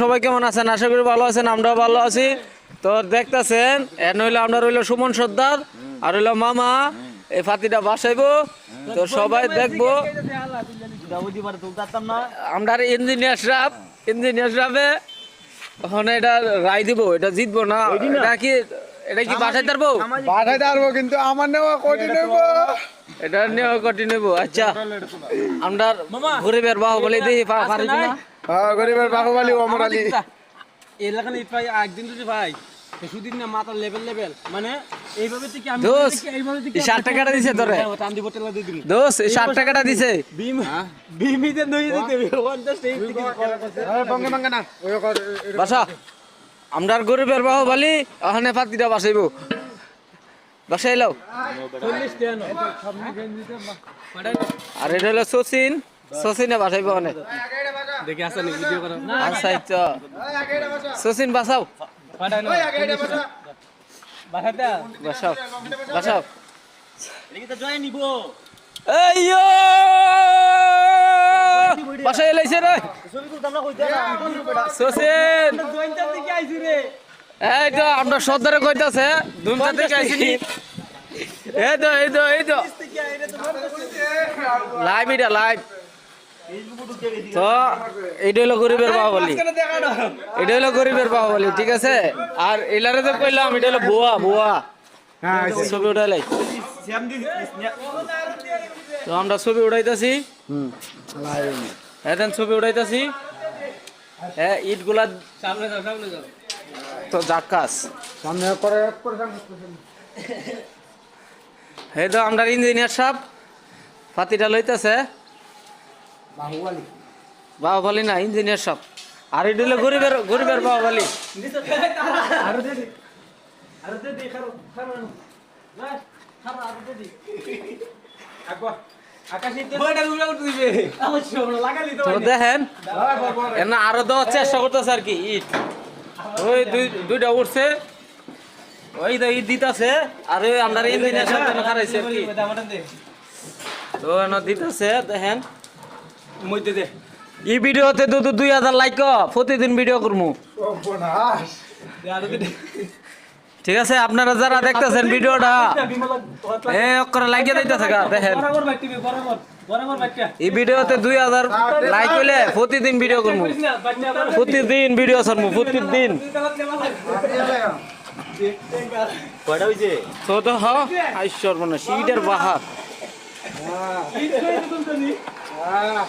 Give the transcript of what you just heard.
সবাই কেমন আছেন? আশা করি ভালো আছেন আমরাও ভালো আছি। তো দেখতেছেন এন হইল আমরা রইল সুমন সর্দার আর হইল মামা এই ফাতিটা বাসাইবো। তো সবাই দেখব। আমরা ইঞ্জিনিয়ার সাহেব ইঞ্জিনিয়ার সাহেবে ওখানে এটা রায় দিব এটা জিতবো না? এটা কি এটা কি বাসাই পারব পাঠাইতে পারব কিন্তু আমার নেওয়া কঠিন হইব। এটা নেওয়া কটি নেব আচ্ছা। আমরা ঘুরে বের বাহু বলে দিই পারি না হ্যাঁ গরিবের বাহুবালি অমর আলী। এলাকানে ভাই একদিন ভাই সুদিন না লেভেল লেভেল মানে এইভাবে থেকে আমি দোষ এই ষাট টাকাটা দিছে তোরে। টান দিব দিয়ে দিন দোষ এই ষাট টাকাটা দিছে। বিম বিমিতে নই দিতে ওয়ান জাস্ট এই থেকে বঙ্গে বঙ্গে না। ওই বাসা আমরা গরিবের বাহু বলি ওখানে ফাতিটা বাসাইব। বাসাইলাও 40 টেন আর এটা হলো শচীন শচীনে বাসাইব ওখানে দেখে ভিডিও করা। না বাসাও। বাসাতে বাসাও। বাসাও। এটা জয় নিব। এই ইয়ো! বাসায় এলাইছে রে। আইছি এই তো আমরা সর্দারে কইতাছে দুমটা থেকে আইছিনি এই তো এই তো এই তো। তো লাইভ এটা লাইভ তো এইটা হলো গরিবের বাহুবলি। এটা হলো গরিবের বাহুবলি ঠিক আছে? আর এলারে তো কইলাম এটা হলো বুয়া বুয়া হ্যাঁ ছবি উঠাইলাই। তো আমরা ছবি উঠাইতাছি। হ্যাঁ ছবি উঠাইতাছি। হ্যাঁ ইটগুলা সামনে যাও সামনে যাও। তো জাকাস সামনে করে তো আমরা ইঞ্জিনিয়ার সাহেব ফাতিটা লইতেছে। বাহুবালি। বাহুবলি না ইঞ্জিনিয়ার সাহেব আর এটা হলো গরিবের গরিবের বাহুবলি। আরও দে দে। দে দে খারো খারো না আরও দে দে। আকবা আকাশে তো বড় উড়া উঠে দিবে অবশ্যই আমরা লাগালি তো তো দেখেন আরও দেওয়ার চেষ্টা করতেছে আর কি ইট। ওই দুই দুইটা উঠছে ওই তো ইট দিতেছে আর ওই আমরা ইঞ্জিনিয়ার সব এনে খারাইছে আর কি। তো দিতেছে দেখেন। মইতে দে এই ভিডিওতে তো তো দুই হাজার লাইক প্রতিদিন ভিডিও করব ঠিক আছে আপনারা যারা দেখতেছেন ভিডিওটা করে লাগিয়ে দিতেছে গা দেখেন এই ভিডিওতে দুই হাজার লাইক হইলে প্রতিদিন ভিডিও করব প্রতিদিন ভিডিও ছাড়বো প্রতিদিন হ আইশ্বর মানে সিটের বাহার হ্যাঁ